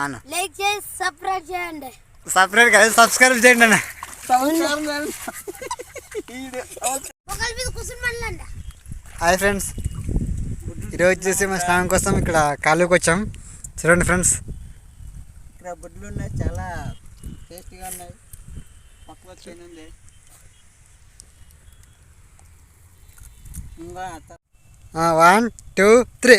ఆను లైక్ చేసి సబ్స్క్రైబ్ చేయండి. సపరేట్ కదా సబ్స్క్రైబ్ చేయండి అన్న. Hi friends. ఈరోజు వచ్చేసి మా స్నానం కోసం ఇక్కడ కాలువకి వచ్చాం. చూడండి ఫ్రెండ్స్. ఇక్కడ బుడ్లు ఉన్నాయి చాలా టేస్టీగా ఉన్నాయి. పక్కన చేయను ఉంది. ఇంకా వన్ టూ త్రీ.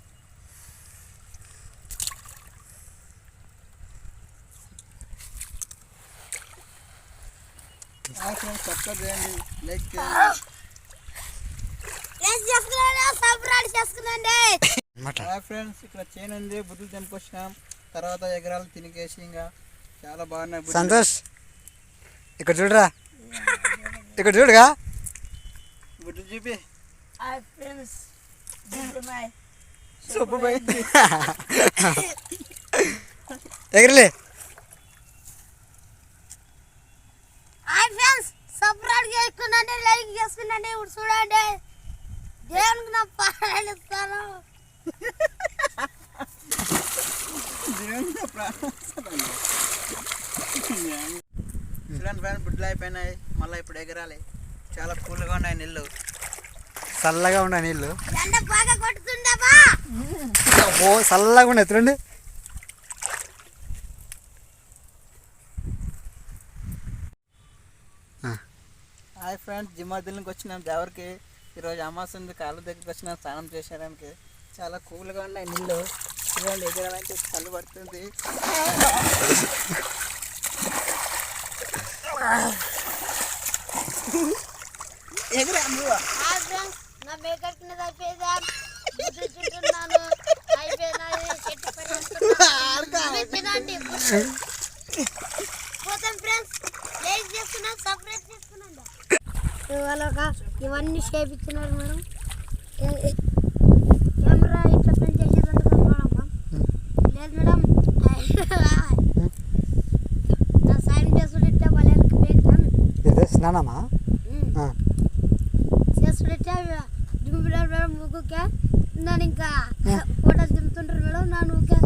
సబ్స్క్రైబ్ చేయండి లైక్ చేయండి. ఫ్రెండ్స్ ఇక్కడ చేను ఉంది బుడ్లు తెంపుకొచ్చినాం తర్వాత ఎకరాలు తినికేసి ఇంకా చాలా బాగున్నాయి. సంతోష్ ఇక్కడ చూడరా. ఇక్కడ చూడుగా. బుడ్లు చూపి. హాయ్ ఫ్రెండ్స్ ఎగిరిలే హాయ్ ఫ్రెండ్స్ సబ్స్క్రైబ్ చేసుకున్నాండి లైక్ చేసుకున్నాండి ఇప్పుడు చూడండి. దేవునికి నా పాటలు ఇస్తాను. దేవుని ప్రాణం ఇస్తాడండి. చూడండి ఫ్రెండ్స్ బుడ్లు అయిపోయినాయి. మళ్ళీ ఇప్పుడు ఎగరాలి. చాలా కూల్గా ఉన్నాయి నీళ్ళు. చల్లగా ఉన్నాయి నీళ్ళు. ఎండ బాగా కొట్టుతుండవా చల్లగా ఉన్నాయి. చూడండి. హాయ్ ఫ్రెండ్స్ జిమాదిల్కి వచ్చినాం. దేవరికి ఈరోజు అమాస ఉంది కాళ్ళ దగ్గరికి వచ్చినాం. స్నానం చేసేయడానికి. చాలా కూల్గా ఉన్నాయి నీళ్ళు. చూడండి ఎగరాలంటే చల్లు పడుతుంది. ఎగరా ఫ్రెండ్స్ నా కింద అయిపోయిందా? పోతాం ఇవాళ ఇవన్నీ చేపించినారు మేడం. కెమెరా ఇట్లా పని చేసేదందుకు మేడం. లేదు మేడం. నా చేసుకుంటే వాళ్ళకి పెట్టాను ఇదే స్నానమా? ఆ. చేసుకుంటే దింపుతారు మేడం ఊకే నన్ను ఇంకా ఫోటోలు దింపుతుంటారు మేడం. నన్ను ఊకే